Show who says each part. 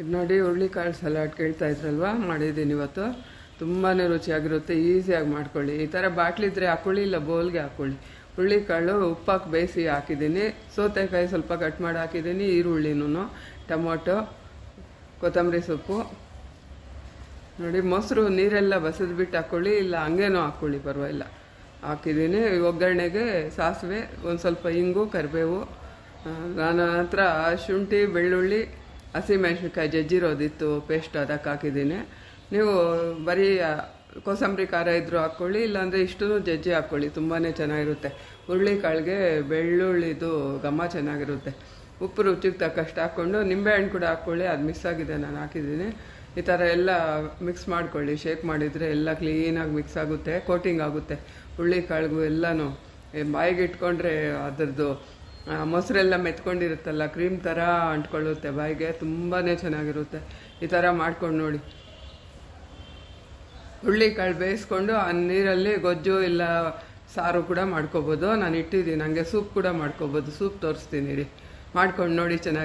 Speaker 1: ಇದು ನೋಡಿ ಹುರುಳಿಕಾಳು ಸಲಾಡ್ ಕೇಳ್ತಾ ಇದ್ರಲ್ವಾ? ಮಾಡಿದ್ದೀನಿ ಇವತ್ತು. ತುಂಬಾ ರುಚಿಯಾಗಿರುತ್ತೆ, ಈಸಿಯಾಗಿ ಮಾಡ್ಕೊಳ್ಳಿ. ಈ ಥರ ಬಾಟ್ಲಿದ್ರೆ ಹಾಕೊಳ್ಳಿ ಇಲ್ಲ, ಬೋಲ್ಗೆ ಹಾಕೊಳ್ಳಿ ಹುರುಳಿಕಾಳು ಉಪ್ಪಾಕಿ ಬೇಯಿಸಿ ಹಾಕಿದ್ದೀನಿ. ಸೌತೆಕಾಯಿ ಸ್ವಲ್ಪ ಕಟ್ ಮಾಡಿ ಹಾಕಿದ್ದೀನಿ ಈರುಳ್ಳಿನೂ ಟೊಮೊಟೊ, ಕೊತ್ತಂಬರಿ ಸೊಪ್ಪು. ನೋಡಿ, ಮೊಸರು ನೀರೆಲ್ಲ ಬಸಿದ್ಬಿಟ್ಟು ಹಾಕ್ಕೊಳ್ಳಿ ಇಲ್ಲ, ಹಂಗೇನೂ ಹಾಕ್ಕೊಳ್ಳಿ ಪರವಾಗಿಲ್ಲ. ಹಾಕಿದ್ದೀನಿ. ಒಗ್ಗರಣೆಗೆ ಸಾಸಿವೆ, ಒಂದು ಸ್ವಲ್ಪ ಇಂಗು, ಕರಿಬೇವು ನಾನು ಹತ್ರ ಶುಂಠಿ, ಬೆಳ್ಳುಳ್ಳಿ ಹಸಿಮೆಣ್ಸಿನ್ಕಾಯಿ ಜಜ್ಜಿರೋದಿತ್ತು, ಪೇಸ್ಟ್ ಅದಕ್ಕೆ ಹಾಕಿದ್ದೀನಿ. ನೀವು ಬರೀ ಕೋಸಂಬರಿ ಖಾರ ಇದ್ದರೂ ಹಾಕ್ಕೊಳ್ಳಿ, ಇಲ್ಲಾಂದರೆ ಇಷ್ಟು ಜಜ್ಜಿ ಹಾಕ್ಕೊಳ್ಳಿ ತುಂಬಾ ಚೆನ್ನಾಗಿರುತ್ತೆ. ಹುರುಳಿಕಾಳಿಗೆ ಬೆಳ್ಳುಳ್ಳಿದು ಘಮ ಚೆನ್ನಾಗಿರುತ್ತೆ. ಉಪ್ಪು ರುಚಿಗೆ ತಕ್ಕಷ್ಟು ಹಾಕ್ಕೊಂಡು, ನಿಂಬೆಹಣ್ಣು ಕೂಡ ಹಾಕ್ಕೊಳ್ಳಿ, ಅದು ಮಿಸ್ ಆಗಿದೆ, ನಾನು ಹಾಕಿದ್ದೀನಿ. ಈ ಥರ ಎಲ್ಲ ಮಿಕ್ಸ್ ಮಾಡ್ಕೊಳ್ಳಿ, ಶೇಕ್ ಮಾಡಿದರೆ ಎಲ್ಲ ಕ್ಲೀನಾಗಿ ಮಿಕ್ಸ್ ಆಗುತ್ತೆ, ಕೋಟಿಂಗ್ ಆಗುತ್ತೆ. ಹುರುಳಿಕಾಳಿಗೂ ಎಲ್ಲನೂ ಬಾಯಿಗೆ ಇಟ್ಕೊಂಡ್ರೆ ಅದರದ್ದು ಮೊಸರೆಲ್ಲ ಮೆತ್ಕೊಂಡಿರುತ್ತಲ್ಲ ಕ್ರೀಮ್ ಥರ ಅಂಟ್ಕೊಳ್ಳುತ್ತೆ ಬಾಯಿಗೆ ತುಂಬಾ ಚೆನ್ನಾಗಿರುತ್ತೆ. ಈ ಥರ ಮಾಡ್ಕೊಂಡು ನೋಡಿ. ಹುರುಳಿಕಾಳು ಬೇಯಿಸ್ಕೊಂಡು ಆ ನೀರಲ್ಲಿ ಗೊಜ್ಜು ಇಲ್ಲ ಸಾರು ಕೂಡ ಮಾಡ್ಕೋಬೋದು. ನಾನು ಇಟ್ಟಿದ್ದೀನಿ, ಹಂಗೆ ಸೂಪ್ ಕೂಡ ಮಾಡ್ಕೋಬೋದು. ಸೂಪ್ ತೋರಿಸ್ತೀನಿ ಇರಿ ಮಾಡ್ಕೊಂಡು ನೋಡಿ ಚೆನ್ನಾಗಿ.